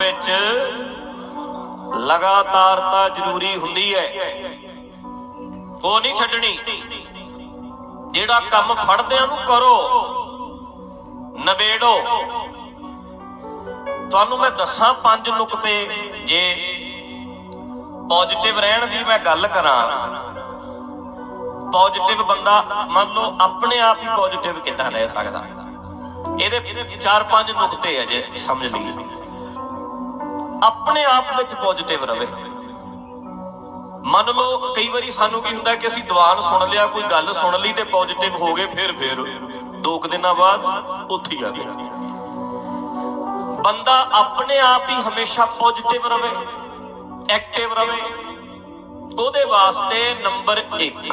ਵਿੱਚ ਲਗਾਤਾਰਤਾ ਜ਼ਰੂਰੀ ਹੁੰਦੀ ਹੈ। ਉਹ ਨਹੀਂ ਛੱਡਣੀ। ਜਿਹੜਾ ਕੰਮ ਫੜਦਿਆਂ ਨੂੰ ਕਰੋ ਨਵੇੜੋ ਤੁਹਾਨੂੰ ਮੈਂ ਦੱਸਾਂ ਪੰਜ ਨੁਕਤੇ ਜੇ ਪੋਜ਼ਿਟਿਵ ਰਹਿਣ ਦੀ ਮੈਂ ਗੱਲ ਕਰਾਂ। ਪੋਜ਼ਿਟਿਵ ਬੰਦਾ ਮੰਨ ਲਓ ਆਪਣੇ ਆਪ ਹੀ ਪੋਜ਼ਿਟਿਵ ਕਿੱਦਾਂ ਰਹਿ ਸਕਦਾ? ਇਹਦੇ ਚਾਰ ਪੰਜ ਨੁਕਤੇ ਹੈ ਜੇ ਸਮਝ ਲਈਏ ਆਪਣੇ ਆਪ ਵਿੱਚ ਪੋਜ਼ਿਟਿਵ ਰਵੇ। ਮੰਨ ਲਓ, ਕਈ ਵਾਰੀ ਸਾਨੂੰ ਕੀ ਹੁੰਦਾ ਕਿ ਅਸੀਂ ਦੀਵਾਨ ਸੁਣ ਲਿਆ, ਕੋਈ ਗੱਲ ਸੁਣ ਲਈ ਤੇ ਪੋਜ਼ਿਟਿਵ ਹੋ ਗਏ, ਫਿਰ ਫਿਰ। ਦੋ ਕੁ ਦਿਨਾਂ ਬਾਅਦ ਉੱਥੇ ਹੀ ਆ ਗਿਆ। ਬੰਦਾ ਆਪਣੇ ਆਪ ਹੀ ਹਮੇਸ਼ਾ ਪੋਜ਼ਿਟਿਵ ਰਵੇ ਐਕਟਿਵ ਰਵੇ। ਉਹਦੇ ਵਾਸਤੇ ਨੰਬਰ 1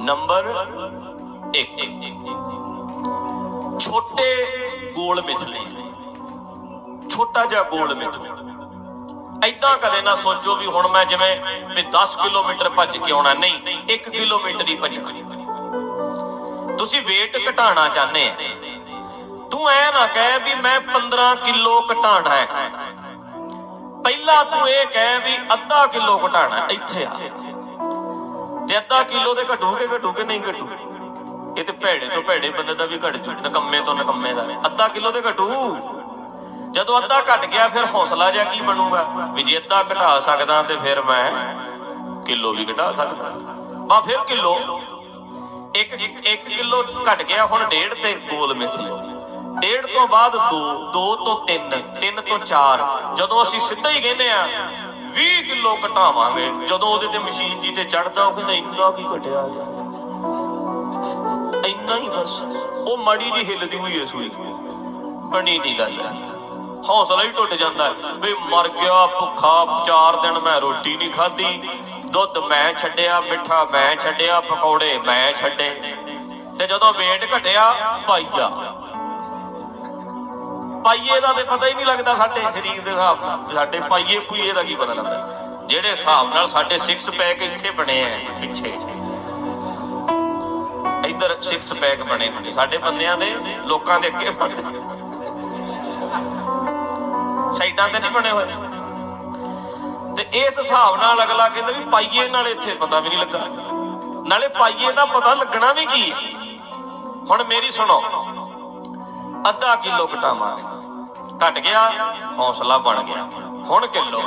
ਨੰਬਰ 1 ਛੋਟੇ ਗੋਲ ਮਿਥਲੇ, ਛੋਟਾ ਜਿਹਾ ਗੋਲ ਮਿਥੋ ਐਦਾਂ ਕਦੇ ਨਾ ਸੋਚੋ ਵੀ ਹੁਣ ਮੈਂ ਜਿਵੇਂ ਵੀ 10 ਕਿਲੋਮੀਟਰ ਭੱਜ ਕੇ ਆਉਣਾ, ਨਹੀਂ 1 ਕਿਲੋਮੀਟਰ ਹੀ ਭੱਜਣਾ। ਤੁਸੀਂ weight ਘਟਾਉਣਾ ਚਾਹੁੰਦੇ ਆ। ਤੂੰ ਐ ਨਾ ਕਹਿ ਵੀ ਮੈਂ 15 ਕਿਲੋ ਘਟਾਉਣਾ ਹੈ। ਪਹਿਲਾਂ ਤੂੰ ਇਹ ਕਹਿ ਵੀ ਅੱਧਾ ਕਿਲੋ ਘਟਾਉਣਾ, ਇੱਥੇ ਆ। ਤੇ ਅੱਧਾ ਕਿਲੋ ਤੇ ਘਟੂਗੇ ਘਟੂਗੇ, ਨਹੀਂ ਘਟੂ। ਇਹ ਤੇ ਭੈੜੇ ਤੋਂ ਭੈੜੇ ਬੰਦੇ ਦਾ ਵੀ ਘਟ ਜੂ ਨਕੰਮੇ ਤੋਂ ਨਕੰਮੇ ਦਾ। ਅੱਧਾ ਕਿਲੋ ਤੇ ਘਟੂ। ਜਦੋਂ ਅੱਧਾ ਘਟ ਗਿਆ, ਫਿਰ ਹੌਸਲਾ ਜਿਹਾ ਕੀ ਬਣੂਗਾ? ਵੀ ਜੇ ਅੱਧਾ ਘਟਾ ਸਕਦਾ ਤੇ ਫਿਰ ਮੈਂ ਕਿਲੋ ਵੀ ਘਟਾ ਸਕਦਾ। ਬਾ ਫਿਰ ਕਿਲੋ? ਇੱਕ ਇੱਕ ਕਿਲੋ ਘਟ ਗਿਆ ਹੁਣ ਡੇਢ ਤੇ ਗੋਲ ਮਿਥ। ਲਓ ਡੇਢ ਤੋਂ ਬਾਅਦ 2 2 ਤੋਂ 3 3 ਤੋਂ 4 ਜਦੋਂ ਅਸੀਂ ਸਿੱਧਾ ਹੀ ਕਹਿੰਦੇ ਆ 20 ਕਿਲੋ ਘਟਾਵਾਂਗੇ। ਜਦੋਂ ਉਹਦੇ ਤੇ ਮਸ਼ੀਨ ਜੀ ਤੇ ਚੜਦਾ, ਉਹ ਕਹਿੰਦਾ ਇੰਨਾ ਕੀ ਘਟਿਆ ਇੰਨਾ ਹੀ ਬਸ। ਉਹ ਮਾੜੀ ਜੀ ਹਿੱਲਦੀ ਹੋਈ ਐ ਸੂਈ। ਬਣੀ ਨਹੀਂ ਗੱਲ ਹੌਸਲਾ ਹੀ ਟੁੱਟ ਜਾਂਦਾ ਵੀ ਮਰ ਗਿਆ, ਭੁੱਖਾ, ਚਾਰ ਦਿਨ ਮੈਂ ਰੋਟੀ ਨਹੀਂ ਖਾਧੀ। ਦੁੱਧ ਮੈਂ ਛੱਡਿਆ, ਮਿੱਠਾ ਮੈਂ ਛੱਡਿਆ, ਪਕੌੜੇ ਮੈਂ ਛੱਡੇ। ਤੇ ਜਦੋਂ weight ਘਟਿਆ, ਪਾਈਆ। ਪਾਈਏ ਦਾ ਤੇ ਪਤਾ ਹੀ ਨਹੀਂ ਲੱਗਦਾ ਸਾਡੇ ਸਰੀਰ ਦੇ ਹਿਸਾਬ ਨਾਲ। ਸਾਡੇ ਪਾਈਏ ਪੂਈਏ ਦਾ ਕੀ ਪਤਾ ਲੱਗਦਾ। ਜਿਹੜੇ ਹਿਸਾਬ ਨਾਲ ਸਾਡੇ 6 ਪੈਕ ਇੱਥੇ ਬਣੇ ਆ, ਪਿੱਛੇ। ਇੱਧਰ 6 ਪੈਕ ਬਣੇ ਹੁੰਦੇ। ਸਾਡੇ ਬੰਦਿਆਂ ਦੇ, ਲੋਕਾਂ ਦੇ ਅੱਗੇ ਬਣਦੇ ਸਾਈਡਾਂ ਤੇ ਨਹੀਂ ਬਣੇ ਹੋਏ। ਤੇ ਇਸ ਹਿਸਾਬ ਨਾਲ ਅਗਲਾ ਕਹਿੰਦਾ ਵੀ ਪਾਈਏ ਨਾਲ ਇੱਥੇ, ਪਤਾ ਵੀ ਨਹੀਂ ਲੱਗਾ। ਨਾਲੇ ਪਾਈਏ ਦਾ ਪਤਾ ਲੱਗਣਾ ਵੀ ਕੀ ਹੈ? ਹੁਣ ਮੇਰੀ ਸੁਣੋ। ਅੱਧਾ ਕਿਲੋ ਘਟਾਵਾਂਗੇ ਘਟ ਗਿਆ, ਹੌਸਲਾ ਬਣ ਗਿਆ। ਹੁਣ ਕਿਲੋ।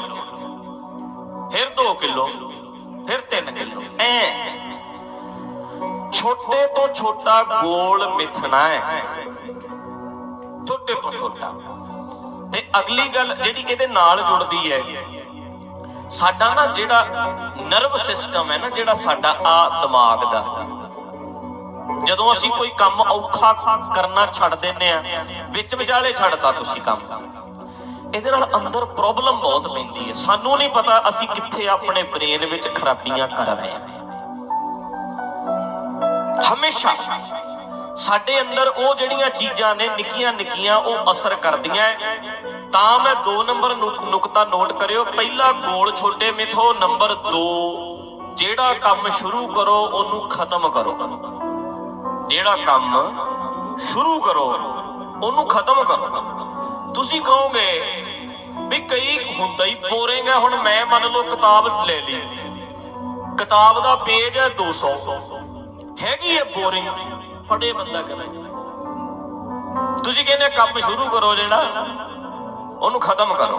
ਫਿਰ 2 ਕਿਲੋ। ਫਿਰ 3 ਕਿਲੋ। ਐ। ਛੋਟੇ ਤੋਂ ਛੋਟਾ ਗੋਲ ਮਿਥਣਾ ਹੈ। ਛੋਟੇ ਤੋਂ ਛੋਟਾ। ਤੇ ਅਗਲੀ ਗੱਲ ਜਿਹੜੀ ਇਹਦੇ ਨਾਲ ਜੁੜਦੀ ਹੈ। ਸਾਡਾ ਨਾ ਜਿਹੜਾ ਨਰਵ ਸਿਸਟਮ ਹੈ ਨਾ, ਜਿਹੜਾ ਸਾਡਾ ਆ ਦਿਮਾਗ ਦਾ। ਜਦੋਂ ਅਸੀਂ ਕੋਈ ਕੰਮ ਔਖਾ ਕਰਨਾ ਛੱਡ ਦਿੰਨੇ ਆ ਵਿੱਚ ਵਿਚਾਲੇ ਛੱਡਤਾ ਤੁਸੀਂ ਕੰਮ। ਇਹਦੇ ਨਾਲ ਅੰਦਰ ਪ੍ਰੋਬਲਮ ਬਹੁਤ ਪੈਂਦੀ ਹੈ। ਸਾਨੂੰ ਨਹੀਂ ਪਤਾ ਅਸੀਂ ਕਿੱਥੇ ਆਪਣੇ ਬ੍ਰੇਨ ਵਿੱਚ ਖਰਾਬੀਆਂ ਕਰ ਰਹੇ ਹਾਂ। ਹਮੇਸ਼ਾ ਸਾਡੇ ਅੰਦਰ ਉਹ ਜਿਹੜੀਆਂ ਚੀਜ਼ਾਂ ਨੇ ਨਿੱਕੀਆਂ ਨਿੱਕੀਆਂ ਉਹ ਅਸਰ ਕਰਦੀਆਂ ਹੈ। ਤਾਂ ਮੈਂ 2 ਨੰਬਰ ਨੁਕ- ਨੁਕਤਾ ਨੋਟ ਕਰਿਓ। ਪਹਿਲਾ ਗੋਲ ਛੋਟੇ ਮਿਥੋ, ਨੰਬਰ 2 ਜਿਹੜਾ ਕੰਮ ਸ਼ੁਰੂ ਕਰੋ, ਉਹਨੂੰ ਖਤਮ ਕਰੋ। ਜਿਹੜਾ ਕੰਮ ਸ਼ੁਰੂ ਕਰੋ, ਉਹਨੂੰ ਖਤਮ ਕਰੋ। ਤੁਸੀਂ ਕਹੋਗੇ ਵੀ ਕਈ ਹੁੰਦਾ ਹੀ ਬੋਰਿੰਗ ਹੈ, ਹੁਣ ਮੈਂ ਮੰਨ ਲਓ ਕਿਤਾਬ ਲੈ ਲਈ। ਕਿਤਾਬ ਦਾ ਪੇਜ ਹੈ 200 ਹੈਗੀ ਹੈ ਬੋਰਿੰਗ ਪੜੇ ਬੰਦਾ ਕਰੇ ਤੁਸੀਂ ਕਹਿੰਦੇ ਕੰਮ ਸ਼ੁਰੂ ਕਰੋ ਜਿਹੜਾ। ਉਹਨੂੰ ਖਤਮ ਕਰੋ।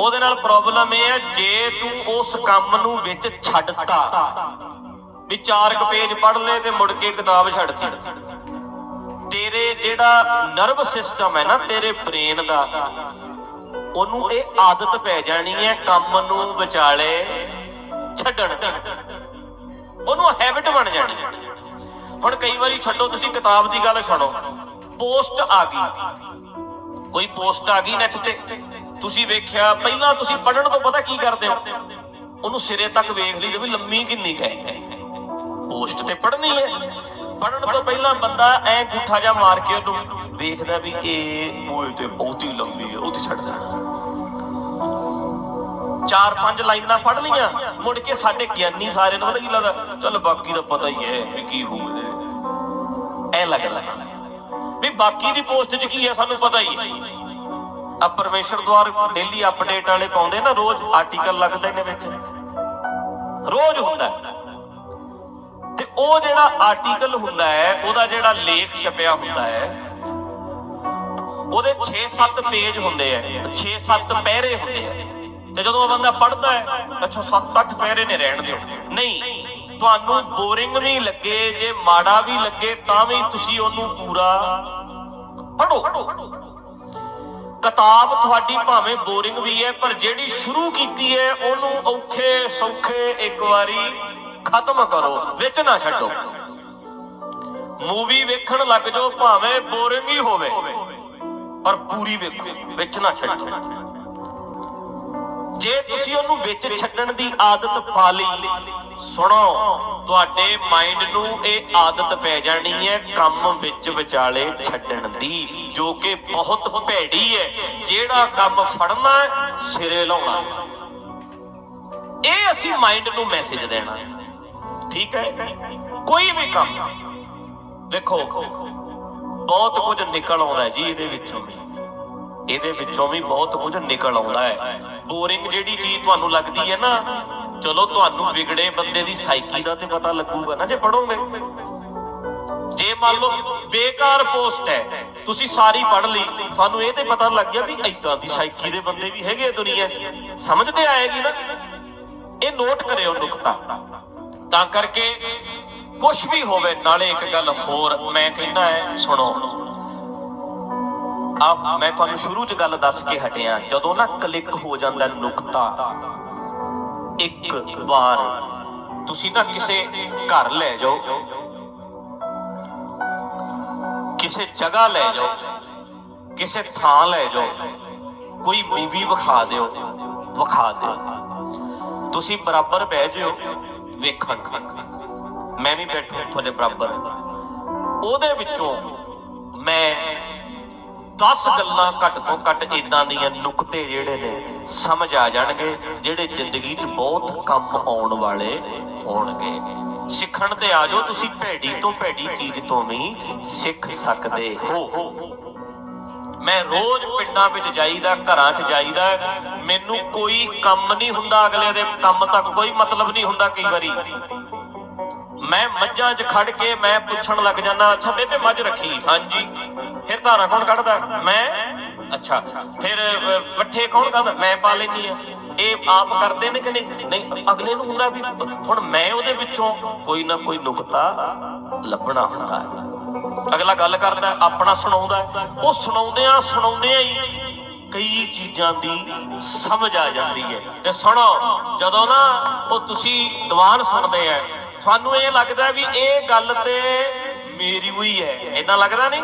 ਉਹਦੇ ਨਾਲ ਪ੍ਰੋਬਲਮ ਇਹ ਹੈ, ਜੇ ਤੂੰ ਉਸ ਕੰਮ ਨੂੰ ਵਿੱਚ ਛੱਡਤਾ, ਵੀ ਚਾਰ ਕੁ ਪੇਜ ਪੜ੍ਹ ਲਏ ਤੇ ਮੁੜ ਕੇ ਕਿਤਾਬ ਛੱਡਤੀ। ਤੇਰੇ ਜਿਹੜਾ ਨਰਵ ਸਿਸਟਮ ਹੈ ਨਾ, ਤੇਰੇ ਬ੍ਰੇਨ ਦਾ, ਉਹਨੂੰ ਇਹ ਆਦਤ ਪੈ ਜਾਣੀ ਹੈ ਕੰਮ ਨੂੰ ਵਿਚਾਲੇ ਛੱਡਣ ਉਹਨੂੰ ਹੈਬਿਟ ਬਣ ਜਾਣੀ। ਹੁਣ ਕਈ ਵਾਰੀ ਛੱਡੋ, ਤੁਸੀਂ ਕਿਤਾਬ ਦੀ ਗੱਲ ਸੁਣੋ। ਪੋਸਟ ਆ ਗਈ। ਕੋਈ ਪੋਸਟ ਆ ਗਈ ਨੈਟ ਤੇ? ਤੁਸੀਂ ਵੇਖਿਆ, ਪਹਿਲਾਂ ਤੁਸੀਂ ਪੜਨ ਤੋਂ ਪਤਾ ਕੀ ਕਰਦੇ ਹੋ? ਉਹਨੂੰ ਸਿਰੇ ਤੱਕ ਵੇਖ ਲਈ ਵੀ ਲੰਮੀ ਕਿੰਨੀ ਕੁ ਹੈ। ਪੋਸਟ ਤੇ ਪੜਨੀ ਹੈ। ਪੜਨ ਤੋਂ ਪਹਿਲਾਂ ਬੰਦਾ ਐ ਗੁੱਠਾ ਜਾ ਮਾਰ ਕੇ ਉਹਨੂੰ ਵੇਖਦਾ ਵੀ ਇਹ ਓਏ ਤੇ ਬਹੁਤੀ ਲੰਮੀ ਹੈ, ਉੱਥੇ ਛੱਡ ਦੇਣਾ ਚਾਰ ਪੰਜ ਲਾਈਨਾਂ ਪੜ ਲਈਆਂ, ਮੁੜ ਕੇ ਸਾਡੇ ਗਿਆਨੀ ਸਾਰਿਆਂ ਨੂੰ ਪਤਾ ਕੀ ਲੱਗਦਾ, ਚਲ ਬਾਕੀ ਦਾ ਪਤਾ ਹੀ ਹੈ ਵੀ ਕੀ ਹੋਊਗਾ ਐ ਲੱਗਦਾ। ਵੀ ਬਾਕੀ ਦੀ ਪੋਸਟ 'ਚ ਕੀ ਹੈ ਸਾਨੂੰ ਪਤਾ ਹੀ ਹੈ ਆ ਪਰਮੇਸ਼ਰ ਦੁਆਰ ਡੇਲੀ ਅਪਡੇਟ ਵਾਲੇ ਪਾਉਂਦੇ ਨਾ ਰੋਜ਼ ਆਰਟੀਕਲ ਲੱਗਦੇ ਨੇ ਵਿੱਚ। ਰੋਜ਼ ਹੁੰਦਾ ਤੇ ਉਹ ਜਿਹੜਾ ਆਰਟੀਕਲ ਹੁੰਦਾ ਹੈ, ਉਹਦਾ ਜਿਹੜਾ ਲੇਖ ਛਪਿਆ ਹੁੰਦਾ ਹੈ, ਉਹਦੇ 6-7 ਪੇਜ ਹੁੰਦੇ ਆ। 6-7 ਪੈਰੇ ਹੁੰਦੇ ਆ। ਤੇ ਜਦੋਂ ਉਹ ਬੰਦਾ ਪੜ੍ਹਦਾ ਹੈ, ਅੱਛਾ 7-8 ਪੈਰੇ ਨੇ ਰਹਿਣ ਦਿਓ। ਨਹੀਂ ਤੁਹਾਨੂੰ ਬੋਰਿੰਗ ਵੀ ਲੱਗੇ, ਜੇ ਮਾੜਾ ਵੀ ਲੱਗੇ ਤਾਂ ਵੀ ਤੁਸੀਂ ਉਹਨੂੰ ਪੂਰਾ ਪੜੋ ਕਿਤਾਬ ਤੁਹਾਡੀ ਭਾਵੇਂ ਬੋਰਿੰਗ ਵੀ ਹੈ, ਪਰ ਜਿਹੜੀ ਸ਼ੁਰੂ ਕੀਤੀ ਹੈ, ਉਹਨੂੰ ਔਖੇ ਸੌਖੇ ਇੱਕ ਵਾਰੀ ਖਤਮ ਕਰੋ, ਵਿੱਚ ਨਾ ਛੱਡੋ। ਮੂਵੀ ਵੇਖਣ ਲੱਗ ਜਾਓ, ਭਾਵੇਂ ਬੋਰਿੰਗ ਹੀ ਹੋਵੇ, ਪਰ ਪੂਰੀ ਵੇਖੋ, ਵਿੱਚ ਨਾ ਛੱਡੋ। ਜੇ ਤੁਸੀਂ ਉਹਨੂੰ ਵਿੱਚ ਛੱਡਣ ਦੀ ਆਦਤ ਪਾ ਲਈ, ਸੁਣੋ, ਤੁਹਾਡੇ ਮਾਈਂਡ ਨੂੰ ਇਹ ਆਦਤ ਪੈ ਜਾਣੀ ਹੈ ਕੰਮ ਵਿੱਚ ਵਿਚਾਲੇ ਛੱਡਣ ਦੀ, ਜੋ ਕਿ ਬਹੁਤ ਭੈੜੀ ਹੈ। ਜਿਹੜਾ ਕੰਮ ਫੜਨਾ ਸਿਰੇ ਲਾਉਣਾ। ਇਹ ਅਸੀਂ ਮਾਈਂਡ ਨੂੰ ਮੈਸੇਜ ਦੇਣਾ। ਠੀਕ ਹੈ? ਕੋਈ ਵੀ ਕੰਮ। ਦੇਖੋ, ਬਹੁਤ ਕੁਝ ਨਿਕਲ ਆਉਂਦਾ ਜੀ ਇਹਦੇ ਵਿੱਚੋਂ ਵੀ। ਇਹਦੇ ਵਿੱਚੋਂ ਵੀ ਬਹੁਤ ਕੁਝ ਨਿਕਲ ਆਉਂਦਾ ਹੈ। ਬੋਰਿੰਗ ਜਿਹੜੀ ਚੀਜ਼ ਤੁਹਾਨੂੰ ਲੱਗਦੀ ਹੈ ਨਾ, ਚਲੋ ਤੁਹਾਨੂੰ ਵਿਗੜੇ ਬੰਦੇ ਦੀ ਸਾਈਕੀ ਦਾ ਤੇ ਪਤਾ ਲੱਗੂਗਾ ਨਾ, ਜੇ ਪੜੋਗੇ ਜੇ ਮੰਨ ਲਓ ਬੇਕਾਰ ਪੋਸਟ ਹੈ, ਤੁਸੀਂ ਸਾਰੀ ਪੜ੍ਹ ਲਈ, ਤੁਹਾਨੂੰ ਇਹ ਤੇ ਪਤਾ ਲੱਗ ਗਿਆ ਵੀ ਐਦਾਂ ਦੀ ਸਾਈਕੀ ਦੇ ਬੰਦੇ ਵੀ ਹੈਗੇ ਆ ਦੁਨੀਆ 'ਚ। ਸਮਝ ਤੇ ਆਏਗੀ ਨਾ? ਇਹ ਨੋਟ ਕਰਿਓ ਨੁਕਤਾ। ਤਾਂ ਕਰਕੇ ਕੁਝ ਵੀ ਹੋਵੇ, ਨਾਲੇ ਇੱਕ ਗੱਲ ਹੋਰ ਮੈਂ ਕਹਿੰਦਾ ਹੈ, ਸੁਣੋ। ਆ, ਮੈਂ ਤੁਹਾਨੂੰ ਸ਼ੁਰੂ 'ਚ ਗੱਲ ਦੱਸ ਕੇ ਹਟਿਆ, ਜਦੋਂ ਨਾ ਕਲਿੱਕ ਹੋ ਜਾਂਦਾ ਨੁਕਤਾ। ਇੱਕ ਵਾਰ ਤੁਸੀਂ ਨਾ ਕਿਸੇ ਘਰ ਲੈ ਜਾਓ। ਕਿਸੇ ਜਗ੍ਹਾ ਲੈ ਜਾਓ। ਕਿਸੇ ਥਾਂ ਲੈ ਜਾਓ। ਕੋਈ ਮੂਵੀ ਵਿਖਾ ਦਿਓ। ਵਿਖਾ ਦਿਓ। ਤੁਸੀਂ ਬਰਾਬਰ ਬਹਿ ਜਿਓ। ਵੇਖਣ। ਮੈਂ ਵੀ ਬੈਠਾ ਤੁਹਾਡੇ ਬਰਾਬਰ। ਉਹਦੇ ਵਿੱਚੋਂ ਮੈਂ 10 ਗੱਲਾਂ ਘੱਟ ਤੋਂ ਘੱਟ ਇਦਾਂ ਦੀਆਂ ਨੁਕਤੇ ਜਿਹੜੇ ਨੇ ਸਮਝ ਆ ਜਾਣਗੇ, ਜਿਹੜੇ ਜ਼ਿੰਦਗੀ 'ਚ ਬਹੁਤ ਕੰਮ ਆਉਣ ਵਾਲੇ ਹੋਣਗੇ। ਸਿੱਖਣ ਤੇ ਆ ਜਾਓ, ਤੁਸੀਂ ਭੈੜੀ ਤੋਂ ਭੈੜੀ ਚੀਜ਼ ਤੋਂ ਵੀ ਸਿੱਖ ਸਕਦੇ ਹੋ। ਮੈਂ ਰੋਜ਼ ਪਿੰਡਾਂ ਵਿੱਚ ਜਾਈਦਾ, ਘਰਾਂ 'ਚ ਜਾਈਦਾ, ਮੈਨੂੰ ਕੋਈ ਕੰਮ ਨਹੀਂ ਹੁੰਦਾ ਅਗਲੇ ਦੇ ਕੰਮ ਤੱਕ, ਕੋਈ ਮਤਲਬ ਨਹੀਂ ਹੁੰਦਾ ਕਈ ਵਾਰੀ। ਮੈਂ ਮੱਝਾਂ 'ਚ ਖੜ ਕੇ ਮੈਂ ਪੁੱਛਣ ਲੱਗ ਜਾਂਦਾ, ਅੱਛਾ ਬੇਬੇ ਮੱਝ ਰੱਖੀ? ਹਾਂਜੀ। ਫਿਰ ਧਾਰਾ ਕੌਣ ਕੱਢਦਾ? ਮੈਂ? ਅੱਛਾ ਫਿਰ ਅ, ਪੱਠੇ ਕੌਣ ਕੱਢਦਾ ਮੈਂ ਪਾ ਲੈਣੀ ਆ ਇਹ ਆਪ ਕਰਦੇ ਨੇ ਕਿ ਨਹੀਂ? ਨਹੀਂ ਅਗਲੇ ਨੂੰ ਹੁੰਦਾ ਵੀ ਹੁਣ ਮੈਂ ਉਹਦੇ ਵਿੱਚੋਂ ਕੋਈ ਨਾ ਕੋਈ ਨੁਕਤਾ ਲੱਭਣਾ ਹੁੰਦਾ ਹੈ। ਅਗਲਾ ਗੱਲ ਕਰਦਾ ਆਪਣਾ ਸੁਣਾਉਂਦਾ ਉਹ ਸੁਣਾਉਂਦਿਆਂ ਸੁਣਾਉਂਦਿਆਂ ਹੀ ਕਈ ਚੀਜ਼ਾਂ ਦੀ ਸਮਝ ਆ ਜਾਂਦੀ ਹੈ। ਤੇ ਸੁਣੋ ਜਦੋਂ ਨਾ ਉਹ ਤੁਸੀਂ ਦੀਵਾਨ ਸੁਣਦੇ ਆ ਤੁਹਾਨੂੰ ਇਹ ਲੱਗਦਾ ਵੀ ਇਹ ਗੱਲ ਤੇ ਮੇਰੀ ਹੋਈ ਹੈ। ਇਦਾਂ ਲੱਗਦਾ ਨਹੀਂ?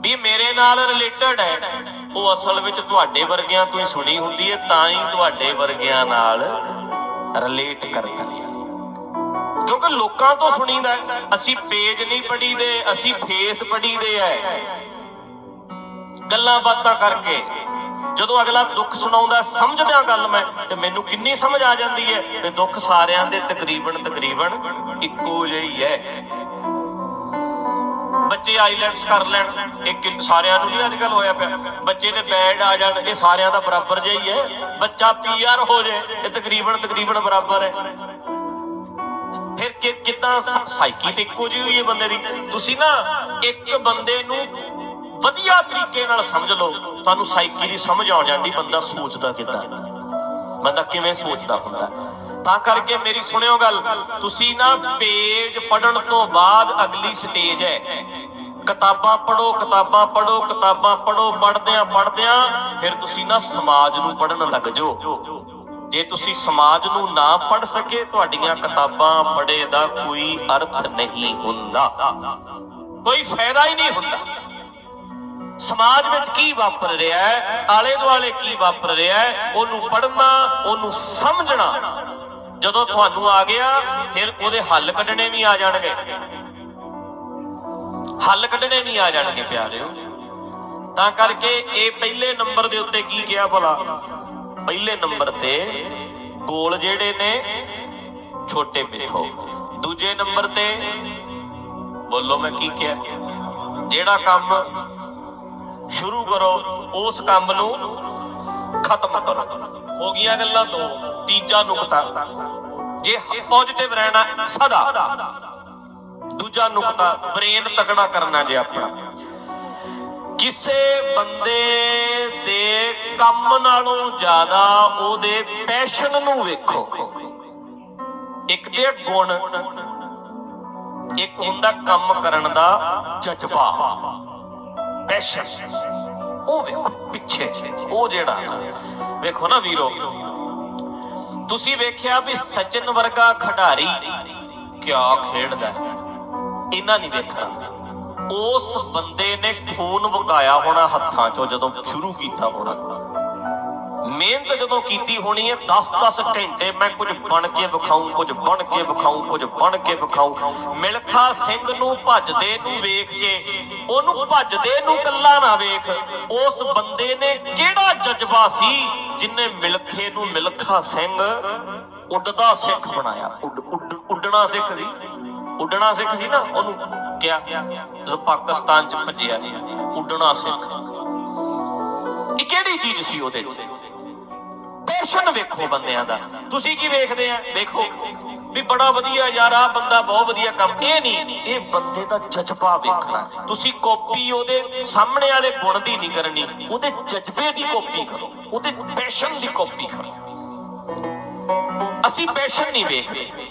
ਵੀ ਮੇਰੇ ਨਾਲ ਰਿਲੇਟਡ ਹੈ। ਉਹ ਅਸਲ ਵਿੱਚ ਤੁਹਾਡੇ ਵਰਗਿਆਂ ਤੋਂ ਹੀ ਸੁਣੀ ਹੁੰਦੀ ਹੈ, ਤਾਂ ਹੀ ਤੁਹਾਡੇ ਵਰਗਿਆਂ ਨਾਲ ਰਿਲੇਟ ਕਰਦਾ ਹੈ ਕਿਉਂਕਿ ਲੋਕਾਂ ਤੋਂ ਸੁਣੀਦਾ ਅਸੀਂ ਪੇਜ ਨਹੀਂ ਪੜੀਦੇ ਅਸੀਂ ਫੇਸ ਪੜੀਦੇ ਐ ਗੱਲਾਂ ਬਾਤਾਂ ਕਰਕੇ, ਜਦੋਂ ਅਗਲਾ ਦੁੱਖ ਸੁਣਾਉਂਦਾ ਸਮਝਦਿਆਂ ਗੱਲ ਮੈਂ, ਤੇ ਮੈਨੂੰ ਕਿੰਨੀ ਸਮਝ ਆ ਜਾਂਦੀ ਹੈ, ਤੇ ਦੁੱਖ ਸਾਰਿਆਂ ਦੇ ਤਕਰੀਬਨ ਤਕਰੀਬਨ ਇੱਕੋ ਜਿਹੀ ਹੈ। ਬੱਚੇ ਆਈਲੈਟਸ ਕਰ ਲੈਣ ਇਹ ਸਾਰਿਆਂ ਨੂੰ ਨਹੀਂ ਅੱਜ ਕੱਲ ਹੋਇਆ ਪਿਆ। ਬੱਚੇ ਦੇ ਬੈਡ ਆ ਜਾਣ, ਇਹ ਸਾਰਿਆਂ ਦਾ ਬਰਾਬਰ ਜਿਹਾ ਹੀ ਹੈ। ਬੱਚਾ ਪੀਆਰ ਹੋ ਜੇ, ਇਹ ਤਕਰੀਬਨ ਤਕਰੀਬਨ ਬਰਾਬਰ ਹੈ। ਫਿਰ ਕਿ, ਕਿਦਾਂ ਸਾਈਕੀ ਤੇ ਇੱਕੋ ਜਿਹੀ ਹੋਈ ਹੈ ਬੰਦੇ ਦੀ? ਤੁਸੀਂ ਨਾ ਇੱਕ ਬੰਦੇ ਨੂੰ ਵਧੀਆ ਤਰੀਕੇ ਨਾਲ ਸਮਝ ਲਓ, ਤੁਹਾਨੂੰ ਸਾਈਕੀ ਦੀ ਸਮਝ ਆ ਜਾਂਦੀ, ਬੰਦਾ ਸੋਚਦਾ ਕਿਦਾਂ। ਬੰਦਾ ਕਿਵੇਂ ਸੋਚਦਾ ਹੁੰਦਾ। ਤਾਂ ਕਰਕੇ ਮੇਰੀ ਸੁਣਿਓ ਗੱਲ, ਤੁਸੀਂ ਨਾ ਪੇਜ ਪੜਨ ਤੋਂ ਬਾਅਦ ਅਗਲੀ ਸਟੇਜ ਹੈ। ਕਿਤਾਬਾਂ ਪੜੋ ਕਿਤਾਬਾਂ ਪੜੋ ਕਿਤਾਬਾਂ ਪੜੋ ਪੜਦਿਆਂ ਪੜਦਿਆਂ ਫਿਰ ਤੁਸੀਂ ਨਾ ਸਮਾਜ ਨੂੰ ਪੜਨ ਲੱਗ ਜਾਓ। ਜੇ ਤੁਸੀਂ ਸਮਾਜ ਨੂੰ ਨਾ ਪੜ ਸਕੇ, ਤੁਹਾਡੀਆਂ ਕਿਤਾਬਾਂ ਪੜੇ ਦਾ ਕੋਈ ਅਰਥ ਨਹੀਂ ਹੁੰਦਾ। ਕੋਈ ਫਾਇਦਾ ਹੀ ਨਹੀਂ ਹੁੰਦਾ। ਸਮਾਜ ਵਿੱਚ ਕੀ ਵਾਪਰ ਰਿਹਾ ਹੈ? ਆਲੇ ਦੁਆਲੇ ਕੀ ਵਾਪਰ ਰਿਹਾ ਹੈ? ਉਹਨੂੰ ਪੜਨਾ ਉਹਨੂੰ ਸਮਝਣਾ। ਜਦੋਂ ਤੁਹਾਨੂੰ ਆ ਗਿਆ, ਫਿਰ ਉਹਦੇ ਹੱਲ ਕੱਢਣੇ ਵੀ ਆ ਜਾਣਗੇ। ਹੱਲ ਕੱਢਣੇ ਵੀ ਆ ਜਾਣਗੇ ਪਿਆਰਿਓ। ਤਾਂ ਕਰਕੇ ਇਹ ਪਹਿਲੇ ਨੰਬਰ ਦੇ ਉੱਤੇ ਕੀ ਕਿਹਾ ਭਲਾ? ਪਹਿਲੇ ਨੰਬਰ ਤੇ ਗੋਲ ਜਿਹੜੇ ਨੇ, ਛੋਟੇ ਮਿੱਥੋ। ਦੂਜੇ ਨੰਬਰ ਤੇ, ਬੋਲੋ ਮੈਂ ਕੀ ਕਿਹਾ? ਜਿਹੜਾ ਕੰਮ ਸ਼ੁਰੂ ਕਰੋ, ਉਸ ਕੰਮ ਨੂੰ ਖਤਮ ਕਰੋ। ਹੋ ਗਈਆਂ ਗੱਲਾਂ ਦੋ ਤੀਜਾ ਨੁਕਤਾ। ਜੇ ਪੋਜ਼ਿਟਿਵ ਰਹਿਣਾ ਸਦਾ। ਦੂਜਾ ਨੁਕਤਾ ਬ੍ਰੇਨ ਤਕੜਾ ਕਰਨਾ ਜੇ ਆਪਣਾ ਕਿਸੇ ਬੰਦੇ ਦੇ ਕੰਮ ਨਾਲੋਂ ਜ਼ਿਆਦਾ ਉਹਦੇ ਪੈਸ਼ਨ ਨੂੰ ਵੇਖੋ। ਇੱਕ ਤੇ ਗੁਣ, ਇੱਕ ਹੁੰਦਾ ਕੰਮ ਕਰਨ ਦਾ ਜਜ਼ਬਾ। ਪੈਸ਼ਨ, ਉਹ ਵੇਖੋ ਪਿੱਛੇ, ਉਹ ਜਿਹੜਾ ਵੇਖੋ ਨਾ ਵੀਰੋ, ਤੁਸੀਂ ਵੇਖਿਆ ਵੀ ਸਚਿਨ ਵਰਗਾ ਖਿਡਾਰੀ ਕਿਆ ਖੇਡਦਾ ਹੈ। ਇਹਨਾਂ ਨਹੀਂ ਵੇਖਣਾ ਉਸ ਬੰਦੇ ਨੇ ਖੂਨ ਵਗਾਇਆ ਹੋਣਾ ਹੱਥਾਂ 'ਚੋਂ ਜਦੋਂ ਸ਼ੁਰੂ ਕੀਤਾ ਹੋਣਾ। ਮਿਹਨਤ ਜਦੋਂ ਕੀਤੀ ਹੋਣੀ ਹੈ 10-10 ਘੰਟੇ ਮੈਂ ਕੁਝ ਬਣ ਕੇ ਵਿਖਾਉਂ ਕੁਝ ਬਣ ਕੇ ਵਿਖਾਉਂ ਕੁਝ ਬਣ ਕੇ ਵਿਖਾਉਂ ਮਿਲਖਾ ਸਿੰਘ ਨੂੰ ਭੱਜਦੇ ਨੂੰ ਵੇਖ ਕੇ, ਉਹਨੂੰ ਭੱਜਦੇ ਨੂੰ ਕੱਲਾ ਨਾ ਵੇਖ। ਉਸ ਬੰਦੇ ਨੇ ਕਿਹੜਾ ਜਜ਼ਬਾ ਸੀ ਜਿਨੇ ਮਿਲਖੇ ਨੂੰ ਮਿਲਖਾ ਸਿੰਘ ਉੱਡਦਾ ਸਿੱਖ ਬਣਾਇਆ। ਉੱਡ, ਉੱਡ- ਉੱਡਣਾ ਸਿੱਖ ਸੀ। ਉੱਡਣਾ ਸਿੱਖ ਸੀ ਨਾ ਉਹਨੂੰ ਕਿਹਾ, ਜਦੋਂ ਪਾਕਿਸਤਾਨ ਚ ਭੱਜਿਆ ਸੀ, ਉੱਡਣਾ ਸਿੱਖ। ਇਹ ਕਿਹੜੀ ਚੀਜ਼ ਸੀ ਉਹਦੇ ਚ? ਪੈਸ਼ਨ ਵੇਖੋ ਬੰਦਿਆਂ ਦਾ। ਤੁਸੀਂ ਕੀ ਵੇਖਦੇ ਆ? ਵੇਖੋ ਵੀ ਬੜਾ ਵਧੀਆ ਯਾਰ ਆ ਬੰਦਾ ਬਹੁਤ ਵਧੀਆ ਕੰਮ। ਇਹ ਨਹੀਂ, ਇਹ ਬੰਦੇ ਦਾ ਜਜ਼ਬਾ ਵੇਖਣਾ। ਤੁਸੀਂ ਕਾਪੀ ਉਹਦੇ ਸਾਹਮਣੇ ਵਾਲੇ ਗੁਣ ਦੀ ਨਹੀਂ ਕਰਨੀ, ਉਹਦੇ ਜਜ਼ਬੇ ਦੀ ਕਾਪੀ ਕਰੋ। ਉਹਦੇ ਪੈਸ਼ਨ ਦੀ ਕਾਪੀ ਕਰੋ। ਅਸੀਂ ਪੈਸ਼ਨ ਨਹੀਂ ਵੇਖਦੇ।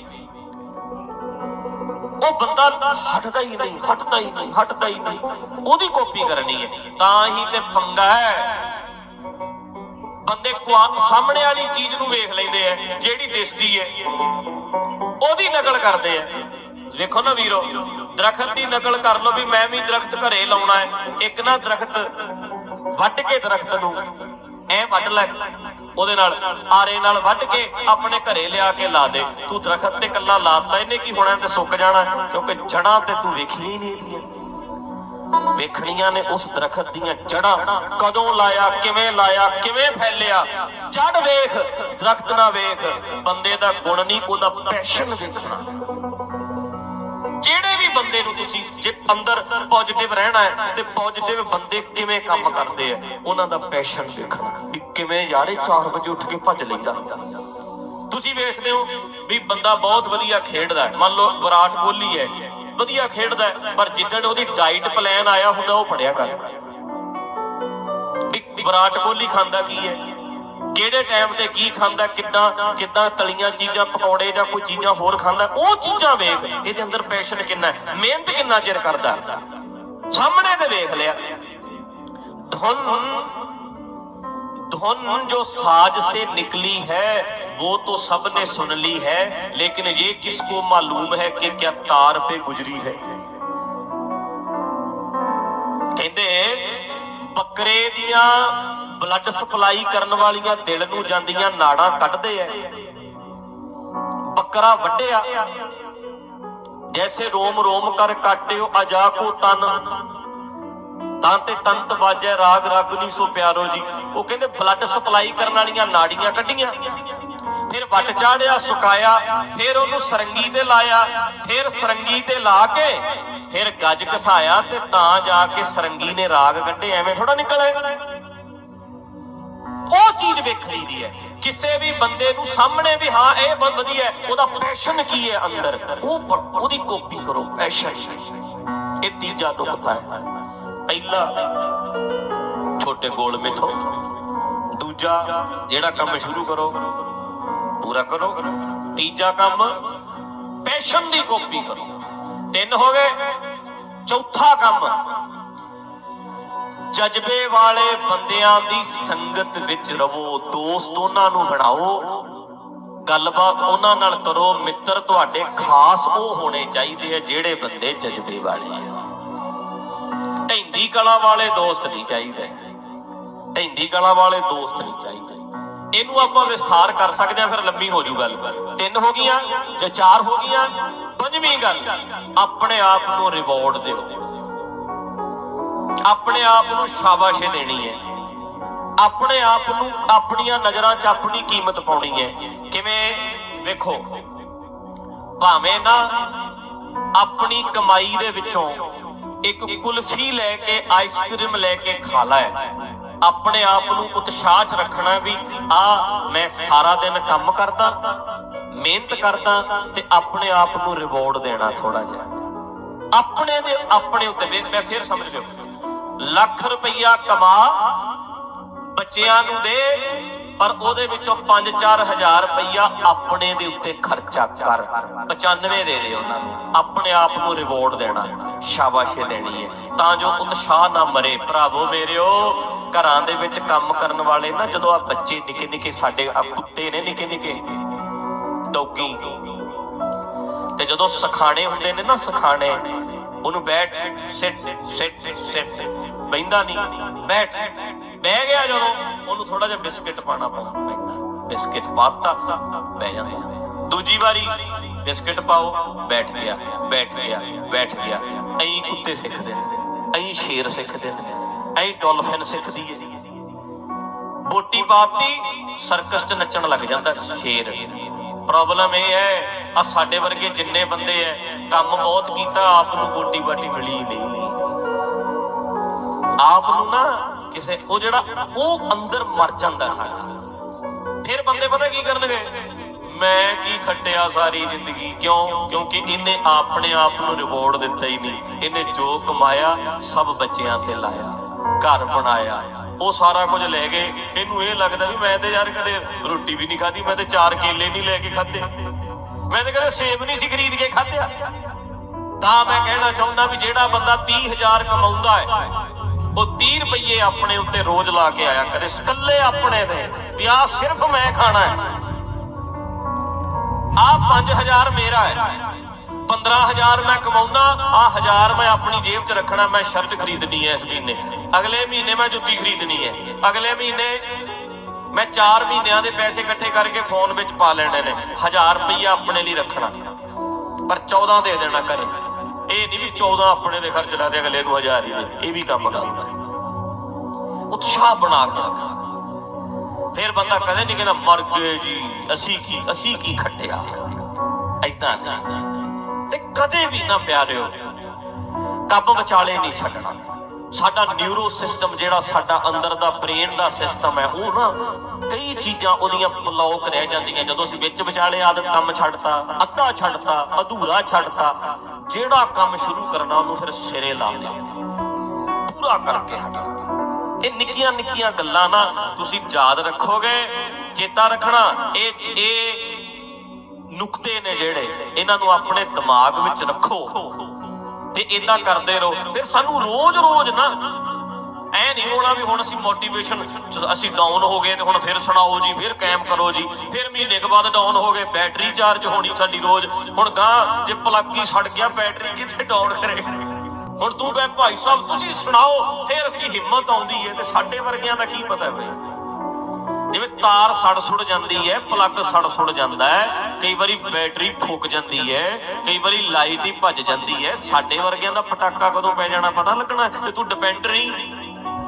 ਉਹ ਬੰਦਾ ਹਟਦਾ ਹੀ ਨਹੀਂ, ਹਟਦਾ ਹੀ ਨਹੀਂ, ਹਟਦਾ ਹੀ ਨਹੀਂ। ਉਹਦੀ ਕਾਪੀ ਕਰਨੀ ਹੈ। ਤਾਂ ਹੀ ਤੇ ਪੰਗਾ ਹੈ। ਬੰਦੇ ਕੁਆ- ਸਾਹਮਣੇ ਵਾਲੀ ਚੀਜ਼ ਨੂੰ ਵੇਖ ਲੈਂਦੇ ਆ, ਜਿਹੜੀ ਦਿਸਦੀ ਹੈ। ਉਹਦੀ ਨਕਲ ਕਰਦੇ ਆ। ਵੇਖੋ ਨਾ ਵੀਰੋ, ਦਰਖਤ ਦੀ ਨਕਲ ਕਰ ਲਓ ਵੀ ਮੈਂ ਵੀ ਦਰਖਤ ਘਰੇ ਲਾਉਣਾ ਹੈ। ਇੱਕ ਨਾ ਦਰਖਤ ਵੱਢ ਕੇ ਦਰਖਤ ਨੂੰ, ਐ ਵੱਢ ਲੈ। ਉਹਦੇ ਨਾਲ ਆਰੇ ਨਾਲ ਵੱਢ ਕੇ ਆਪਣੇ ਘਰੇ ਲਿਆ ਕੇ ਲਾ ਦੇ। ਤੂੰ ਦਰਖਤ ਤੇ ਕੱਲਾ ਲਾਤਾ, ਇਹਨੇ ਕੀ ਹੋਣਾ? ਤੇ ਸੁੱਕ ਜਾਣਾ, ਕਿਉਂਕਿ ਜੜਾਂ ਤੇ ਤੂੰ ਵੇਖੀਆਂ ਨਹੀਂ ਇਹਦੀਆਂ। ਵੇਖਣੀਆਂ ਨੇ ਉਸ ਦਰਖਤ ਦੀਆਂ ਜੜਾਂ ਕਦੋਂ ਲਾਇਆ, ਕਿਵੇਂ ਲਾਇਆ, ਕਿਵੇਂ ਫੈਲਿਆ? ਜੜ ਵੇਖ, ਦਰਖਤ ਨਾ ਵੇਖ। ਬੰਦੇ ਦਾ ਗੁਣ ਨਹੀਂ, ਉਹਦਾ ਪੈਸ਼ਨ ਵੇਖਣਾ। ਬੰਦੇ ਨੂੰ ਤੁਸੀਂ ਜੇ ਅੰਦਰ ਪੋਜ਼ਿਟਿਵ ਰਹਿਣਾ ਹੈ ਤੇ ਪੋਜ਼ਿਟਿਵ ਬੰਦੇ ਕਿਵੇਂ ਕੰਮ ਕਰਦੇ ਆ? ਉਹਨਾਂ ਦਾ ਪੈਸ਼ਨ ਦੇਖਣਾ ਵੀ ਕਿਵੇਂ ਯਾਰੇ 4 ਵਜੇ ਉੱਠ ਕੇ ਭੱਜ ਲੈਂਦਾ। ਤੁਸੀਂ ਵੇਖਦੇ ਹੋ ਵੀ ਬੰਦਾ ਬਹੁਤ ਵਧੀਆ ਖੇਡਦਾ ਹੈ। ਮੰਨ ਲਓ ਵਿਰਾਟ ਕੋਹਲੀ ਹੈ, ਵਧੀਆ ਖੇਡਦਾ ਪਰ ਜਿੱਦਣ ਉਹਦੀ ਡਾਈਟ ਪਲਾਨ ਆਇਆ ਹੁੰਦਾ ਉਹ ਪੜਿਆ ਕਰ। ਵਿਰਾਟ ਕੋਹਲੀ ਖਾਂਦਾ ਕੀ ਹੈ? ਕਿਹੜੇ ਟਾਈਮ ਤੇ ਕੀ ਖਾਂਦਾ ਕਿੱਦਾਂ ਕਿੱਦਾਂ ਤਲੀਆਂ ਚੀਜ਼ਾਂ ਪਕੌੜੇ ਜਾਂ ਕੋਈ ਚੀਜ਼ਾਂ ਹੋਰ ਖਾਂਦਾ ਉਹ ਚੀਜ਼ਾਂ ਵੇਖ ਇਹਦੇ ਅੰਦਰ ਪੈਸ਼ਨ ਕਿੰਨਾ ਹੈ ਮਿਹਨਤ ਕਿੰਨਾ ਚਿਰ ਕਰਦਾ ਸਾਹਮਣੇ ਤੇ ਵੇਖ ਲਿਆ ਧੁਨ धुन जो साज से निकली है वो तो सबने सुन ली है लेकिन ये किसको मालूम है कि क्या तार पे गुजरी है ਕਹਿੰਦੇ ਬੱਕਰੇ ਦੀਆਂ ਬਲੱਡ ਸਪਲਾਈ ਕਰਨ ਵਾਲੀਆਂ ਦਿਲ ਨੂੰ ਜਾਂਦੀਆਂ ਨਾੜਾਂ ਕੱਢਦੇ ਐ। ਬੱਕਰਾ ਵੱਢਿਆ। ਜੈਸੇ ਰੋਮ ਰੋਮ ਕਰ ਕਾਟਿਓ ਅਜਾ ਕੋ ਤਨ। ਤਾਂ ਤੇ ਤੰਤ ਬਾਜੈ ਰਾਗ ਰਾਗਨੀ ਸੋ ਪਿਆਰੋ ਜੀ। ਉਹ ਕਹਿੰਦੇ ਬਲੱਡ ਸਪਲਾਈ ਕਰਨ ਵਾਲੀਆਂ ਨਾੜੀਆਂ ਕੱਢੀਆਂ। ਫਿਰ ਵੱਟ ਚਾੜਿਆ, ਸੁਕਾਇਆ, ਫਿਰ ਉਹਨੂੰ ਸਰੰਗੀ ਤੇ ਲਾਇਆ, ਫਿਰ ਸਰੰਗੀ ਤੇ ਲਾ ਕੇ, ਫਿਰ ਗੱਜ ਘਸਾਇਆ ਤੇ ਤਾਂ ਜਾ ਕੇ ਸਰੰਗੀ ਨੇ ਰਾਗ ਕੱਢੇ। ਐਵੇਂ ਥੋੜਾ ਨਿਕਲੇ ਉਹ ਚੀਜ਼ ਵੇਖਣੀ ਦੀ ਹੈ। ਕਿਸੇ ਵੀ ਬੰਦੇ ਨੂੰ ਸਾਹਮਣੇ ਵੀ ਹਾਂ, ਇਹ ਬਹੁਤ ਵਧੀਆ ਹੈ, ਉਹਦਾ ਪੈਸ਼ਨ ਕੀ ਹੈ ਅੰਦਰ? ਉਹ ਉਹਦੀ ਕਾਪੀ ਕਰੋ ਪੈਸ਼ਨ ਇਹ ਤੀਜਾ ਨੁਕਤਾ ਹੈ। ਪਹਿਲਾ, ਛੋਟੇ ਗੋਲ ਮਿਥੋ। ਦੂਜਾ, ਜਿਹੜਾ ਕੰਮ ਸ਼ੁਰੂ ਕਰੋ, ਪੂਰਾ ਕਰੋ। ਤੀਜਾ ਕੰਮ ਪੈਸ਼ਨ ਦੀ ਕਾਪੀ ਕਰੋ। ਤਿੰਨ ਹੋ ਗਏ। ਚੌਥਾ ਕੰਮ ਜਜ਼ਬੇ ਵਾਲੇ ਬੰਦਿਆਂ ਦੀ ਸੰਗਤ ਵਿੱਚ ਰਵੋ, ਦੋਸਤ ਉਹਨਾਂ ਨੂੰ ਬਣਾਓ। ਗੱਲਬਾਤ ਉਹਨਾਂ ਨਾਲ ਕਰੋ, ਮਿੱਤਰ ਤੁਹਾਡੇ ਖਾਸ ਉਹ ਹੋਣੇ ਚਾਹੀਦੇ ਆ ਜਿਹੜੇ ਬੰਦੇ ਜਜ਼ਬੇ ਵਾਲੇ ਆ। ਢੈਂਦੀ ਕਲਾ ਵਾਲੇ ਦੋਸਤ ਨਹੀਂ ਚਾਹੀਦੇ। ਢੈਂਦੀ ਕਲਾ ਵਾਲੇ ਦੋਸਤ ਨਹੀਂ ਚਾਹੀਦੇ। ਇਹਨੂੰ ਆਪਾਂ ਵਿਸਥਾਰ ਕਰ ਸਕਦੇ ਆ, ਫਿਰ ਲੰਮੀ ਹੋ ਜੂ ਗੱਲ। ਤਿੰਨ ਹੋ ਗਈਆਂ ਜਾਂ ਚਾਰ ਹੋ ਗਈਆਂ? ਪੰਜਵੀਂ ਗੱਲ, ਆਪਣੇ ਆਪ ਨੂੰ ਰਿਵਾਰਡ ਦਿਓ। ਆਪਣੇ ਆਪ ਨੂੰ ਸ਼ਾਬਾਸ਼ ਦੇਣੀ ਹੈ। ਆਪਣੇ ਆਪ ਨੂੰ ਆਪਣੀਆਂ ਨਜ਼ਰਾਂ 'ਚ ਆਪਣੀ ਕੀਮਤ ਪਾਉਣੀ ਹੈ। ਕਿਵੇਂ? ਵੇਖੋ। ਭਾਵੇਂ ਨਾ ਆਪਣੀ ਕਮਾਈ ਦੇ ਵਿੱਚੋਂ ਇੱਕ ਕੁਲਫੀ ਲੈ ਕੇ, ਆਈਸਕ੍ਰੀਮ ਲੈ ਕੇ ਖਾ ਲੈ। ਆਪਣੇ ਆਪ ਨੂੰ ਉਤਸ਼ਾਹ 'ਚ ਰੱਖਣਾ ਵੀ, ਆ, ਮੈਂ ਸਾਰਾ ਦਿਨ ਕੰਮ ਕਰਦਾ, ਮਿਹਨਤ ਕਰਦਾ ਤੇ ਆਪਣੇ ਆਪ ਨੂੰ ਰਿਵਾਰਡ ਦੇਣਾ ਥੋੜਾ ਜਿਹਾ। ਆਪਣੇ ਦੇ ਆਪਣੇ ਉੱਤੇ, ਮੈਂ ਫੇਰ ਸਮਝ ਲਿਓ। ਲੱਖ ਰੁਪਈਆ ਕਮਾ ਬੱਚਿਆਂ ਨੂੰ ਦੇ, ਪਰ ਉਹਦੇ ਵਿੱਚੋਂ 5-4 ਰੁਪਈਆ ਆਪਣੇ ਦੇ ਉੱਤੇ ਖਰਚਾ ਕਰ। 95 ਦੇ ਦੇ ਉਹਨਾਂ ਨੂੰ। ਆਪਣੇ ਆਪ ਨੂੰ ਰਿਵਾਰਡ ਦੇਣਾ, ਸ਼ਾਬਾਸ਼ੇ ਦੇਣੀ ਹੈ। ਤਾਂ ਜੋ ਉਤਸ਼ਾਹ ਨਾ ਮਰੇ। ਭਰਾਵੋ ਮੇਰਿਓ, ਘਰਾਂ ਦੇ ਵਿੱਚ ਕੰਮ ਕਰਨ ਵਾਲੇ ਨਾ, ਜਦੋਂ ਆ ਬੱਚੇ ਨਿੱਕੇ ਨਿੱਕੇ ਸਾਡੇ ਆ ਕੁੱਤੇ ਨੇ ਨਿੱਕੇ ਨਿੱਕੇ ਡੌਗੀ। ਤੇ ਜਦੋਂ ਸਖਾਣੇ ਹੁੰਦੇ ਨੇ ਨਾ, ਸਖਾਣੇ ਉਹਨੂੰ ਬੈਠ, ਸਿੱਟ ਸਿੱਟ ਸਿੱਟ। ਬੈਂਦਾ ਨਹੀਂ, ਬੈਠ। ਬਹਿ ਗਿਆ ਜਦੋਂ, ਉਹਨੂੰ ਥੋੜਾ ਜਿਹਾ ਬਿਸਕਟ ਪਾਣਾ ਪੈਂਦਾ। ਬਿਸਕਟ ਪਾਤਾ, ਬਹਿ ਜਾਂਦਾ। ਦੂਜੀ ਵਾਰੀ ਬਿਸਕਟ ਪਾਓ, ਬੈਠ ਗਿਆ ਬੈਠ ਗਿਆ ਬੈਠ ਗਿਆ। ਐਂ ਕੁੱਤੇ ਸਿੱਖਦੇ ਨੇ, ਐਂ ਸ਼ੇਰ ਸਿੱਖਦੇ ਨੇ, ਐਂ ਡੋਲਫਿਨ ਸਿੱਖਦੀ ਹੈ ਬੋਟੀ ਪਾਤੀ, ਸਰਕਸ 'ਚ ਨੱਚਣ ਲੱਗ ਜਾਂਦਾ ਸ਼ੇਰ। ਪ੍ਰੋਬਲਮ ਇਹ ਹੈ ਆ ਸਾਡੇ ਵਰਗੇ ਜਿੰਨੇ ਬੰਦੇ ਐ, ਕੰਮ ਬਹੁਤ ਕੀਤਾ, ਆਪ ਨੂੰ ਬੋਟੀ ਬਾਟੀ ਮਿਲੀ ਨਹੀਂ। ਆਪ ਨੂੰ ਨਾ ਕਿਸੇ, ਉਹ ਜਿਹੜਾ, ਉਹ ਅੰਦਰ ਮਰ ਜਾਂਦਾ ਸਾਡਾ ਫਿਰ ਬੰਦੇ ਪਤਾ ਕੀ ਕਰਨਗੇ? ਮੈਂ ਕੀ ਖੱਟਿਆ ਸਾਰੀ ਜ਼ਿੰਦਗੀ? ਕਿਉਂ? ਕਿਉਂਕਿ ਇਹਨੇ ਆਪਣੇ ਆਪ ਨੂੰ ਰਿਵਾਰਡ ਦਿੱਤਾ ਹੀ ਨਹੀਂ। ਇਹਨੇ ਜੋ ਕਮਾਇਆ, ਸਭ ਬੱਚਿਆਂ ਤੇ ਲਾਇਆ। ਘਰ ਬਣਾਇਆ। ਉਹ ਸਾਰਾ ਕੁਝ ਲੈ ਗਏ। ਇਹਨੂੰ ਇਹ ਲੱਗਦਾ ਵੀ ਮੈਂ ਤੇ ਯਾਰ ਕਦੇ ਰੋਟੀ ਵੀ ਨਹੀਂ ਖਾਧੀ, ਮੈਂ ਤੇ ਚਾਰ ਕੇਲੇ ਨਹੀਂ ਲੈ ਕੇ ਖਾਧੇ। ਮੈਂ ਤੇ ਕਦੇ ਸੇਬ ਨਹੀਂ ਸੀ ਖਰੀਦ ਕੇ ਖਾਧਿਆ। ਤਾਂ ਮੈਂ ਕਹਿਣਾ ਚਾਹੁੰਦਾ ਵੀ ਜਿਹੜਾ ਬੰਦਾ 30000 ਕਮਾਉਂਦਾ ਹੈ, ਉਹ 30 ਰੁਪਏ ਆਪਣੇ ਉੱਤੇ ਰੋਜ਼ ਲਾ ਕੇ ਆਇਆ ਕਰੇ, ਇਕੱਲੇ ਆਪਣੇ ਤੇ, ਵੀ ਆ ਸਿਰਫ ਮੈਂ ਖਾਣਾ ਹੈ। ਆ 5000 ਮੇਰਾ ਹੈ। 15000 ਮੈਂ ਕਮਾਉਣਾ ਆ 1000 ਮੈਂ ਆਪਣੀ ਜੇਬ 'ਚ ਰੱਖਣਾ, ਮੈਂ ਸ਼ਰਟ ਖਰੀਦਣੀ ਹੈ ਇਸ ਮਹੀਨੇ। ਅਗਲੇ ਮਹੀਨੇ ਮੈਂ ਜੁੱਤੀ ਖਰੀਦਣੀ ਹੈ। ਅਗਲੇ ਮਹੀਨੇ ਮੈਂ 4 ਮਹੀਨਿਆਂ ਦੇ ਪੈਸੇ ਇਕੱਠੇ ਕਰਕੇ ਫੋਨ ਵਿੱਚ ਪਾ ਲੈਣੇ ਨੇ। 1000 ਰੁਪਈਆ ਆਪਣੇ ਲਈ ਰੱਖਣਾ। ਪਰ 14 ਦੇ ਦੇਣਾ ਘਰੇ। ਇਹ ਨਹੀਂ ਵੀ 14 ਆਪਣੇ ਦੇ ਖਰਚ ਲਾ ਦੇ ਅਗਲੇ ਨੂੰ 1000 ਹੀ ਦੇ ਇਹ ਵੀ ਕੰਮ ਗਲਤ ਹੈ ਉਤਸ਼ਾਹ ਬਣਾ ਕੇ ਰੱਖਣਾ। ਫਿਰ ਬੰਦਾ ਕਦੇ ਨਹੀਂ ਕਹਿੰਦਾ, ਮਰ ਗਏ ਜੀ, ਅਸੀਂ ਕੀ ਅਸੀਂ ਕੀ ਖੱਟਿਆ? ਐਦਾਂ ਤੇ ਕਦੇ ਵੀ ਨਾ ਪਿਆਰਿਓ, ਕੰਮ ਵਿਚਾਲੇ ਨਹੀਂ ਛੱਡਣਾ। ਸਾਡਾ ਨਿਊਰੋ ਸਿਸਟਮ ਜਿਹੜਾ ਸਾਡਾ ਅੰਦਰ ਦਾ ਬ੍ਰੇਨ ਦਾ ਸਿਸਟਮ ਹੈ, ਉਹ ਨਾ ਕਈ ਚੀਜ਼ਾਂ ਉਹਦੀਆਂ ਬਲੌਕ ਰਹਿ ਜਾਂਦੀਆਂ। ਜਦੋਂ ਅਸੀਂ ਵਿੱਚ ਵਿਚਾਲੇ ਆਦਤ ਕੰਮ ਛੱਡਤਾ, ਅੱਧਾ ਛੱਡਤਾ, ਅਧੂਰਾ ਛੱਡਤਾ, ਜਿਹੜਾ ਕੰਮ ਸ਼ੁਰੂ ਕਰਨਾ ਉਹਨੂੰ ਫਿਰ ਸਿਰੇ ਲਾ ਲਿਆ ਪੂਰਾ ਕਰਕੇ ਹਟਣਾ। ਇਹ ਨਿੱਕੀਆਂ ਨਿੱਕੀਆਂ ਗੱਲਾਂ ਨਾ ਤੁਸੀਂ ਯਾਦ ਰੱਖੋਗੇ, ਚੇਤਾ ਰੱਖਣਾ, ਇਹ ਇਹ ਨੁਕਤੇ ਨੇ ਜਿਹੜੇ, ਇਹਨਾਂ ਨੂੰ ਆਪਣੇ ਦਿਮਾਗ ਵਿੱਚ ਰੱਖੋ। ਤੇ ਇਦਾਂ ਕਰਦੇ ਰਹੋ। ਫਿਰ ਸਾਨੂੰ ਰੋਜ਼-ਰੋਜ਼ ਨਾ ਐ ਨਹੀਂ ਹੋਣਾ ਵੀ ਹੁਣ ਅਸੀਂ ਮੋਟੀਵੇਸ਼ਨ ਅਸੀਂ ਡਾਊਨ ਹੋ ਗਏ ਤੇ ਹੁਣ ਫਿਰ ਸੁਣਾਓ ਜੀ, ਫਿਰ ਕੈਮ ਕਰੋ ਜੀ। ਫਿਰ ਮਹੀਨੇ ਕੁ ਬਾਅਦ ਡਾਊਨ ਹੋ ਗਏ ਬੈਟਰੀ ਚਾਰਜ ਹੋਣੀ ਸਾਡੀ ਰੋਜ਼। ਹੁਣ ਗਾਂ ਜੇ ਪਲੱਗ ਹੀ ਸੜ ਗਿਆ ਬੈਟਰੀ ਕਿੱਥੇ ਡਾਊਨ ਕਰੇ? ਹੁਣ ਤੂੰ ਕਹੇ ਭਾਈ ਸਾਹਿਬ, ਤੁਸੀਂ ਸੁਣਾਓ, ਫਿਰ ਅਸੀਂ ਹਿੰਮਤ ਆਉਂਦੀ ਹੈ ਤੇ ਸਾਡੇ ਵਰਗਿਆਂ ਦਾ ਕੀ ਪਤਾ ਬਈ? ਜਿਵੇਂ ਤਾਰ ਸੜ ਸੁੜ ਜਾਂਦੀ ਹੈ, ਪਲੱਗ ਸੜ ਸੁੜ ਜਾਂਦਾ ਹੈ, ਕਈ ਵਾਰੀ ਬੈਟਰੀ ਫੁੱਕ ਜਾਂਦੀ ਹੈ, ਕਈ ਵਾਰੀ ਲਾਈਟ ਹੀ ਭੱਜ ਜਾਂਦੀ ਹੈ, ਸਾਡੇ ਵਰਗਿਆਂ ਦਾ ਪਟਾਕਾ ਕਦੋਂ ਪੈ ਜਾਣਾ ਪਤਾ ਲੱਗਣਾ? ਤੇ ਤੂੰ ਡਿਪੈਂਡ ਨਹੀਂ